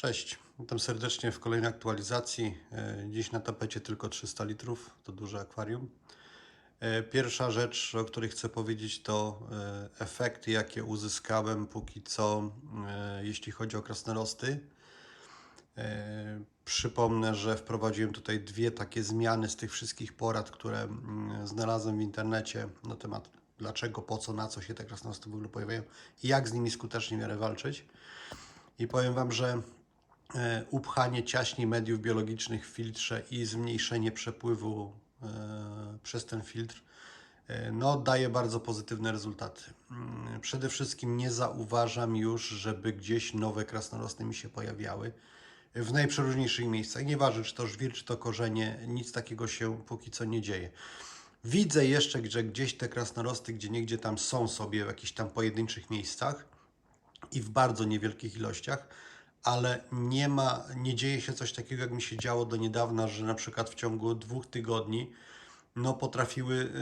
Cześć, witam serdecznie w kolejnej aktualizacji. E, Dziś na tapecie tylko 300 litrów, to duże akwarium. E, Pierwsza rzecz, o której chcę powiedzieć, to e, efekty, jakie uzyskałem póki co, jeśli chodzi o krasnolosty. Przypomnę, że wprowadziłem tutaj dwie takie zmiany z tych wszystkich porad, które mm, znalazłem w internecie na temat dlaczego, po co, na co się te krasnolosty w ogóle pojawiają i jak z nimi skutecznie w miarę walczyć. I powiem Wam, że upchanie ciaśni mediów biologicznych w filtrze i zmniejszenie przepływu e, przez ten filtr e, no, daje bardzo pozytywne rezultaty. Mm, Przede wszystkim nie zauważam już, żeby gdzieś nowe krasnolosty mi się pojawiały w najprzeróżniejszych miejscach. Nieważne, czy to żwir, czy to korzenie, nic takiego się póki co nie dzieje. Widzę jeszcze, że gdzieś te krasnolosty, gdzie niegdzie tam są sobie w jakichś tam pojedynczych miejscach, i w bardzo niewielkich ilościach, ale nie ma, nie dzieje się coś takiego, jak mi się działo do niedawna, że na przykład w ciągu dwóch tygodni no, potrafiły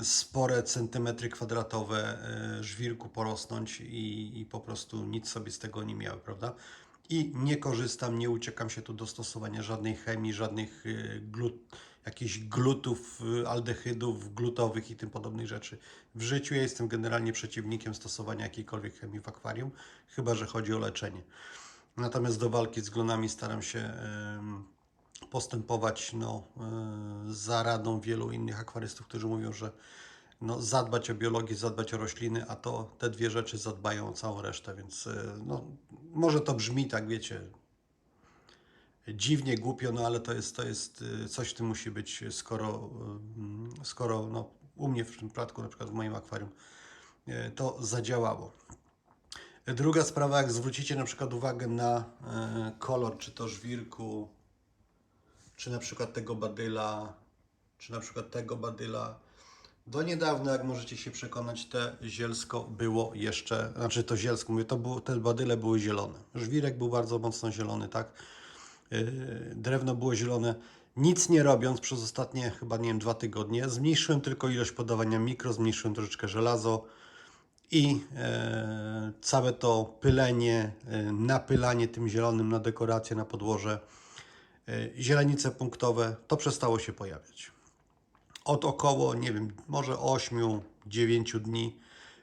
e, spore centymetry kwadratowe e, żwirku porosnąć i, i po prostu nic sobie z tego nie miały, prawda? I nie korzystam, nie uciekam się tu do stosowania żadnej chemii, żadnych e, glut, jakichś glutów, aldehydów glutowych i tym podobnych rzeczy. W życiu ja jestem generalnie przeciwnikiem stosowania jakiejkolwiek chemii w akwarium, chyba że chodzi o leczenie. Natomiast do walki z glonami staram się postępować no, e, za radą wielu innych akwarystów, którzy mówią, że no, zadbać o biologię, zadbać o rośliny, a to te dwie rzeczy zadbają o całą resztę, więc e, no, może to brzmi tak, wiecie, dziwnie, głupio, no ale to jest, to jest y, coś w tym musi być, skoro, skoro no, u mnie w tym przypadku, na przykład w moim akwarium, to zadziałało. Druga sprawa, jak zwrócicie na przykład uwagę na y, kolor, czy to żwirku, czy na przykład tego badyla, czy na przykład tego badyla. Do niedawna, jak możecie się przekonać, te zielsko było jeszcze, znaczy to zielsko, mówię, to było, te badyle były zielone. Żwirek był bardzo mocno zielony, tak? Yy, drewno było zielone. Nic nie robiąc przez ostatnie chyba, nie wiem, dwa tygodnie, zmniejszyłem tylko ilość podawania mikro, zmniejszyłem troszeczkę żelazo i e, całe to pylenie, e, napylanie tym zielonym na dekorację, na podłoże, e, zielenice punktowe, to przestało się pojawiać od około, nie wiem, może 8-9 dni.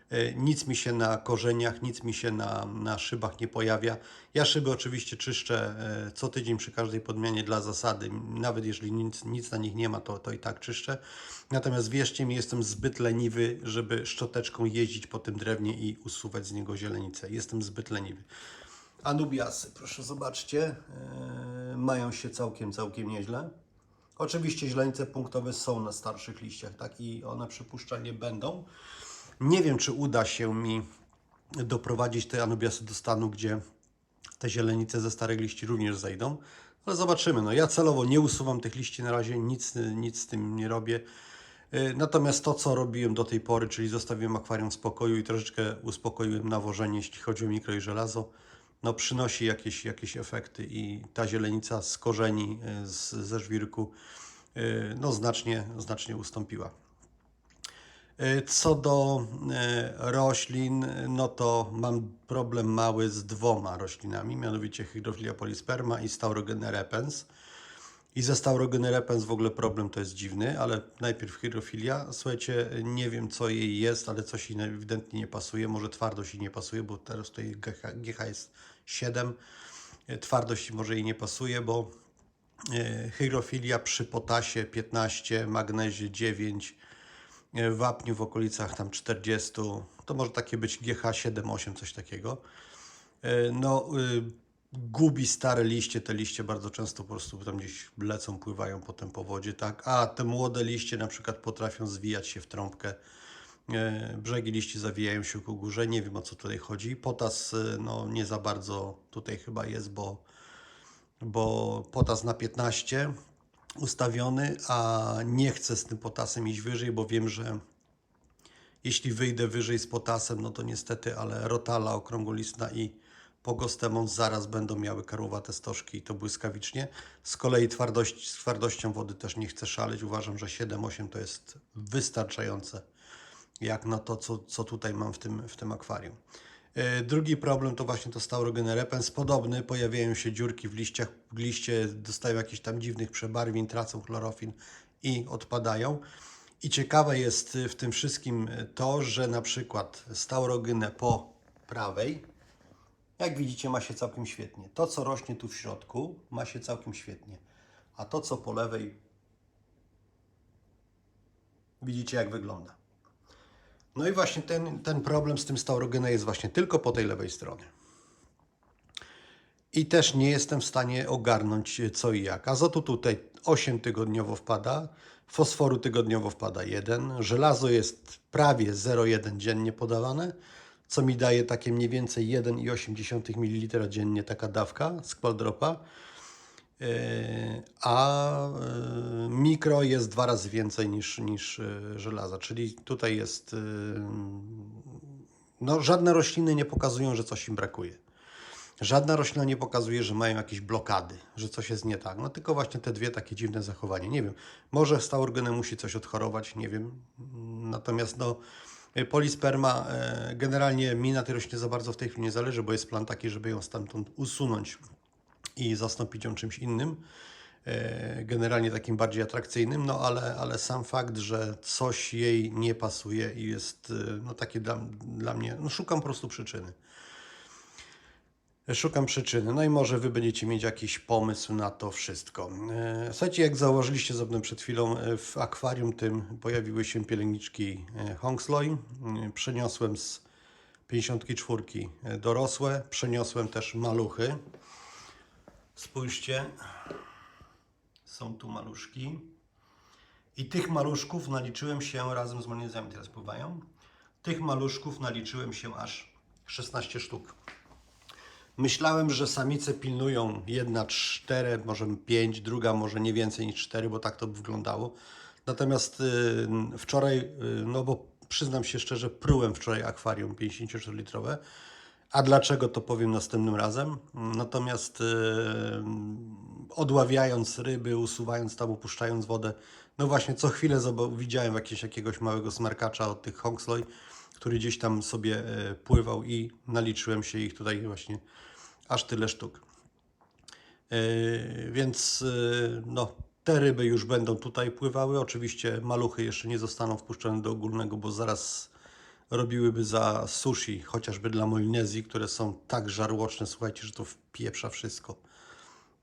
E, Nic mi się na korzeniach, nic mi się na, na szybach nie pojawia. Ja szyby oczywiście czyszczę e, co tydzień przy każdej podmianie dla zasady. Nawet jeżeli nic, nic na nich nie ma, to, to i tak czyszczę. Natomiast wierzcie mi, jestem zbyt leniwy, żeby szczoteczką jeździć po tym drewnie i usuwać z niego źrenicę. Jestem zbyt leniwy. Anubiasy, proszę zobaczcie, e, mają się całkiem, całkiem nieźle. Oczywiście źrenice punktowe są na starszych liściach, tak i one przypuszczalnie będą. Nie wiem, czy uda się mi doprowadzić te anubiasy do stanu, gdzie te zielenice ze starych liści również zejdą, ale zobaczymy. No, ja celowo nie usuwam tych liści na razie, nic, nic z tym nie robię. Yy, Natomiast to, co robiłem do tej pory, czyli zostawiłem akwarium w spokoju i troszeczkę uspokoiłem nawożenie, jeśli chodzi o mikro i żelazo, no przynosi jakieś, jakieś efekty i ta zielenica z korzeni, y, z, ze żwirku, y, no znacznie, znacznie ustąpiła. Co do y, roślin, no to mam problem mały z dwoma roślinami, mianowicie Hydrophila polisperma i Staurogenea repens. I ze Staurogenea repens w ogóle problem to jest dziwny, ale najpierw hydrofilia. Słuchajcie, nie wiem co jej jest, ale coś jej ewidentnie nie pasuje. Może twardość jej nie pasuje, bo teraz tutaj GH, jest 7. E, Twardość może jej nie pasuje, bo e, hydrofilia przy potasie 15, magnezie 9, e, wapniu w okolicach tam 40, to może takie być GH 7-8, coś takiego. E, No, y, gubi stare liście, te liście bardzo często po prostu tam gdzieś lecą, pływają potem po wodzie, tak, a te młode liście na przykład potrafią zwijać się w trąbkę, E, brzegi liści zawijają się ku górze, nie wiem o co tutaj chodzi, potas e, no nie za bardzo tutaj chyba jest, bo, bo potas na 15 ustawiony, a nie chcę z tym potasem iść wyżej, bo wiem, że jeśli wyjdę wyżej z potasem, no to niestety, ale rotala okrągłolistna i pogostemon zaraz będą miały karłowate stożki i to błyskawicznie. Z kolei twardość, z twardością wody też nie chcę szaleć. Uważam, że 7-8 to jest wystarczające jak na to, co, co tutaj mam w tym, w tym akwarium. E, Drugi problem to właśnie to Staurogena repens. Podobny, pojawiają się dziurki w liściach, liście dostają jakichś tam dziwnych przebarwień, tracą chlorofil i odpadają. I ciekawe jest y, w tym wszystkim y, to, że na przykład Staurogynę po prawej, jak widzicie, ma się całkiem świetnie. To, co rośnie tu w środku, ma się całkiem świetnie. A to, co po lewej, widzicie, jak wygląda. No i właśnie ten, ten problem z tym Staurogena jest właśnie tylko po tej lewej stronie. I też nie jestem w stanie ogarnąć e, co i jak. Azotu tutaj 8 tygodniowo wpada, fosforu tygodniowo wpada 1, żelazo jest prawie 0,1 dziennie podawane, co mi daje takie mniej więcej 1,8 ml dziennie taka dawka z Qualdropa. Yy, a yy, mikro jest dwa razy więcej niż, niż yy, żelaza, czyli tutaj jest. No, żadne rośliny nie pokazują, że coś im brakuje. Żadna roślina nie pokazuje, że mają jakieś blokady, że coś jest nie tak. No tylko właśnie te dwie takie dziwne zachowania. Nie wiem, może Staurogene musi coś odchorować, nie wiem. Natomiast no, polisperma e, generalnie mi na tej roślinie za bardzo w tej chwili nie zależy, bo jest plan taki, żeby ją stamtąd usunąć i zastąpić ją czymś innym, e, generalnie takim bardziej atrakcyjnym, no ale, ale sam fakt, że coś jej nie pasuje i jest e, no takie dla, dla mnie, no szukam po prostu przyczyny. Szukam przyczyny, no i może Wy będziecie mieć jakiś pomysł na to wszystko. E, Słuchajcie, jak zauważyliście ze przed chwilą, w akwarium tym pojawiły się pielęgniczki Hongsley. E, Przeniosłem z 54 e, dorosłe, przeniosłem też maluchy. Spójrzcie, są tu maluszki. I tych maluszków naliczyłem się razem z malinezami, teraz pływają. Tych maluszków naliczyłem się aż 16 sztuk. Myślałem, że samice pilnują jedna cztery, może pięć, druga może nie więcej niż cztery, bo tak to by wyglądało. Natomiast y, wczoraj, y, no bo przyznam się szczerze, prułem wczoraj akwarium 54-litrowe. A dlaczego to powiem następnym razem. Natomiast y, odławiając ryby, usuwając tam, upuszczając wodę, no właśnie co chwilę widziałem jakiegoś, jakiegoś małego smarkacza od tych Hongsley, który gdzieś tam sobie e, pływał i naliczyłem się ich tutaj właśnie aż tyle sztuk. Yy, Więc yy, no, te ryby już będą tutaj pływały. Oczywiście maluchy jeszcze nie zostaną wpuszczone do ogólnego, bo zaraz robiłyby za sushi, chociażby dla Molinezji, które są tak żarłoczne, słuchajcie, że to wpieprza wszystko.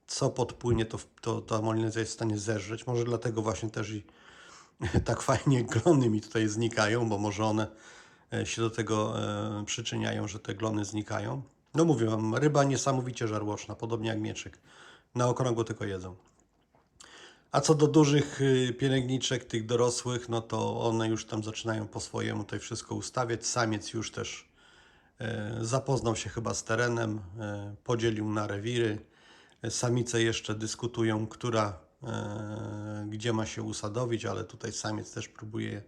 Co podpłynie, to, to ta Molinezja jest w stanie zeżreć. Może dlatego właśnie też i tak fajnie glony mi tutaj znikają, bo może one e, się do tego e, przyczyniają, że te glony znikają. No mówię wam, ryba niesamowicie żarłoczna, podobnie jak mieczyk. Na okrągło tylko jedzą. A co do dużych y, pielęgniczek, tych dorosłych, no to one już tam zaczynają po swojemu tutaj wszystko ustawiać. Samiec już też e, zapoznał się chyba z terenem, e, podzielił na rewiry. E, Samice jeszcze dyskutują, która gdzie ma się usadowić, ale tutaj samiec też próbuje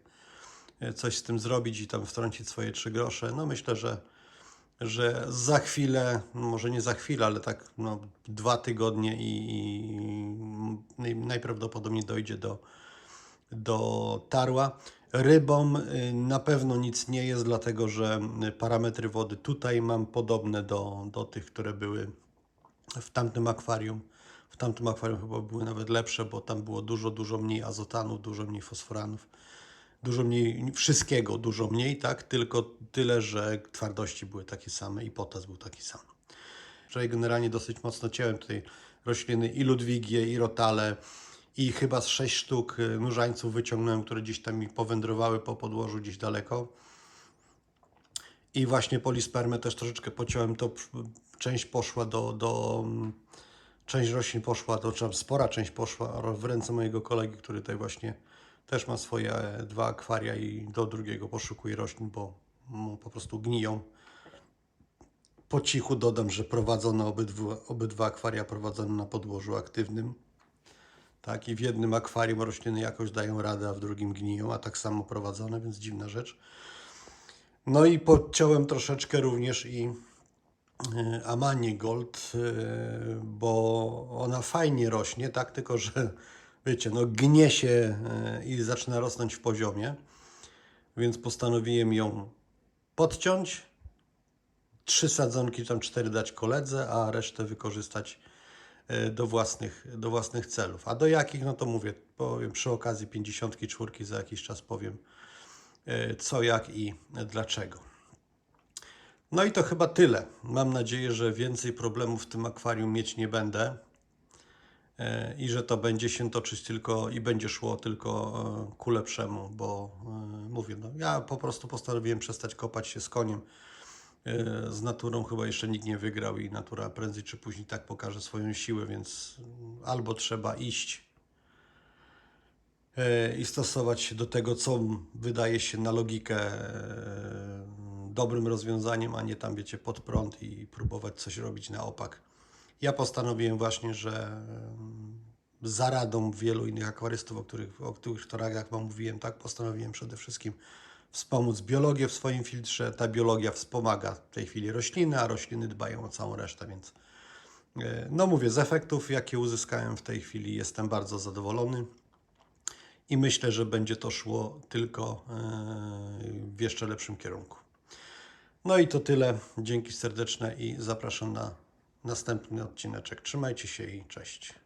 coś z tym zrobić i tam wtrącić swoje trzy grosze. No myślę, że że za chwilę, no może nie za chwilę, ale tak no, dwa tygodnie i, i najprawdopodobniej dojdzie do, do tarła. Rybom y, na pewno nic nie jest, dlatego że parametry wody tutaj mam podobne do, do tych, które były w tamtym akwarium. W tamtym akwarium chyba były nawet lepsze, bo tam było dużo, dużo mniej azotanów, dużo mniej fosforanów dużo mniej, wszystkiego dużo mniej, tak? Tylko tyle, że twardości były takie same i potas był taki sam. Wczoraj generalnie dosyć mocno cięłem tutaj rośliny i ludwigie, i rotale, i chyba z sześć sztuk y, nurzańców wyciągnąłem, które gdzieś tam mi powędrowały po podłożu gdzieś daleko. I właśnie polispermę też troszeczkę pociąłem, to część poszła do, do część roślin poszła, to czy spora część poszła w ręce mojego kolegi, który tutaj właśnie też ma swoje e, dwa akwaria i do drugiego poszukuje roślin, bo po prostu gniją. Po cichu dodam, że prowadzone obydwa, obydwa akwaria prowadzone na podłożu aktywnym. Tak, i w jednym akwarium rośliny jakoś dają radę, a w drugim gniją, a tak samo prowadzone, więc dziwna rzecz. No i podciąłem troszeczkę również i e, Amanię Gold, e, bo ona fajnie rośnie, tak, tylko że wiecie, no gnie się e, i zaczyna rosnąć w poziomie, więc postanowiłem ją podciąć, trzy sadzonki, tam cztery dać koledze, a resztę wykorzystać e, do własnych, do własnych celów. A do jakich, no to mówię, powiem przy okazji 54 za jakiś czas powiem e, co, jak i dlaczego. No i to chyba tyle. Mam nadzieję, że więcej problemów w tym akwarium mieć nie będę i że to będzie się toczyć tylko i będzie szło tylko e, ku lepszemu, bo e, mówię, no, ja po prostu postanowiłem przestać kopać się z koniem. E, Z naturą chyba jeszcze nikt nie wygrał i natura prędzej czy później tak pokaże swoją siłę, więc albo trzeba iść e, i stosować się do tego, co wydaje się na logikę e, dobrym rozwiązaniem, a nie tam, wiecie, pod prąd i próbować coś robić na opak. Ja postanowiłem właśnie, że za radą wielu innych akwarystów, o których, o których to jak wam mówiłem, tak, postanowiłem przede wszystkim wspomóc biologię w swoim filtrze. Ta biologia wspomaga w tej chwili rośliny, a rośliny dbają o całą resztę, więc e, no mówię, z efektów, jakie uzyskałem w tej chwili, jestem bardzo zadowolony i myślę, że będzie to szło tylko e, w jeszcze lepszym kierunku. No i to tyle. Dzięki serdeczne i zapraszam na następny odcineczek. Trzymajcie się i cześć.